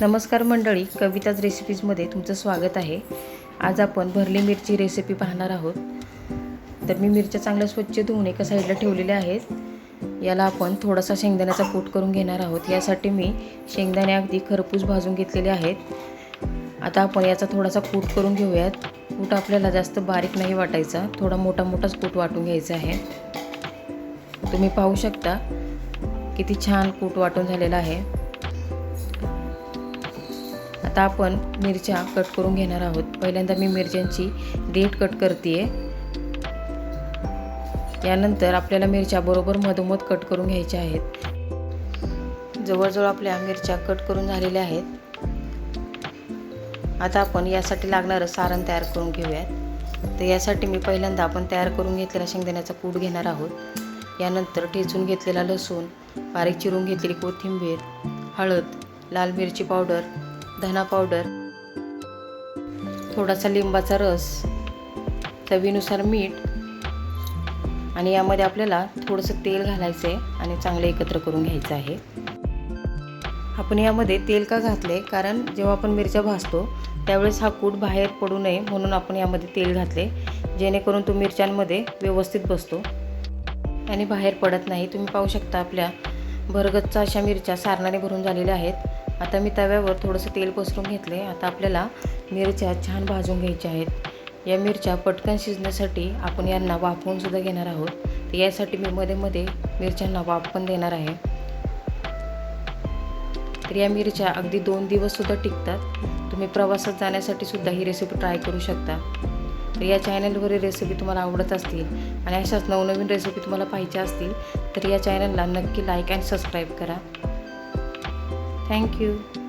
नमस्कार मंडळी कविताज रेसिपीजमध्ये तुमचं स्वागत आहे. आज आपण भरली मिरची रेसिपी पाहणार आहोत. तर मी मिरच्या चांगल्या स्वच्छ धुवून एका साईडला ठेवलेल्या आहेत. याला आपण थोडासा शेंगदाण्याचा कूट करून घेणार आहोत. यासाठी मी शेंगदाणे अगदी खरपूस भाजून घेतलेले आहेत. आता आपण याचा थोडासा कूट करून घेऊयात. कूट आपल्याला जास्त बारीक नाही वाटायचा. थोडा मोठा मोठाच कूट वाटून घ्यायचा आहे. तुम्ही पाहू शकता किती छान कूट वाटून झालेला आहे. आता आपण मिरच्या कट करून घेणार आहोत. पहिल्यांदा मी मिरच्यांची देठ कट करते यानंतर आपल्याला मिरच्या बरोबर मधोमध कट करून घ्यायच्या आहेत. जवळजवळ आपल्या मिरच्या कट करून झालेल्या आहेत. आता आपण यासाठी लागणारं सारण तयार करून घेऊयात. तर यासाठी मी पहिल्यांदा आपण तयार करून घेतलेला शेंगदाण्याचा कूट घेणार आहोत. यानंतर ठेचून घेतलेला लसूण बारीक चिरून घेतलेली कोथिंबीर हळद लाल मिरची पावडर धना पावडर थोडासा लिंबाचा रस चवीनुसार मीठ आणि यामध्ये आपल्याला थोडंसं तेल घालायचं आहे आणि चांगलं एकत्र करून घ्यायचं आहे. आपण यामध्ये तेल का घातले कारण जेव्हा आपण मिरच्या भाजतो त्यावेळेस हा कूट बाहेर पडू नये म्हणून आपण यामध्ये तेल घातले जेणेकरून तो मिरच्यांमध्ये व्यवस्थित बसतो आणि बाहेर पडत नाही. तुम्ही पाहू शकता आपल्या भरगच्चा अशा मिरच्या सारणाने भरून झालेल्या आहेत. आता मी तव्यावर थोडंसं तेल पसरून घेतले आता आपल्याला मिरच्या छान भाजून घ्यायच्या आहेत. या मिरच्या पटकन शिजण्यासाठी आपण यांना वाफवून सुद्धा घेणार आहोत. तर यासाठी मी मध्ये मध्ये मिरच्यांना वाफ पण देणार आहे. तर या मिरच्या अगदी दोन दिवससुद्धा टिकतात. तुम्ही प्रवासात जाण्यासाठी सुद्धा ही रेसिपी ट्राय करू शकता. तर या चॅनलवरील रेसिपी तुम्हाला आवडत असतील आणि अशाच नवनवीन रेसिपी तुम्हाला पाहिजे असतील तर या चॅनलला नक्की लाईक अँड सबस्क्राईब करा. Thank you.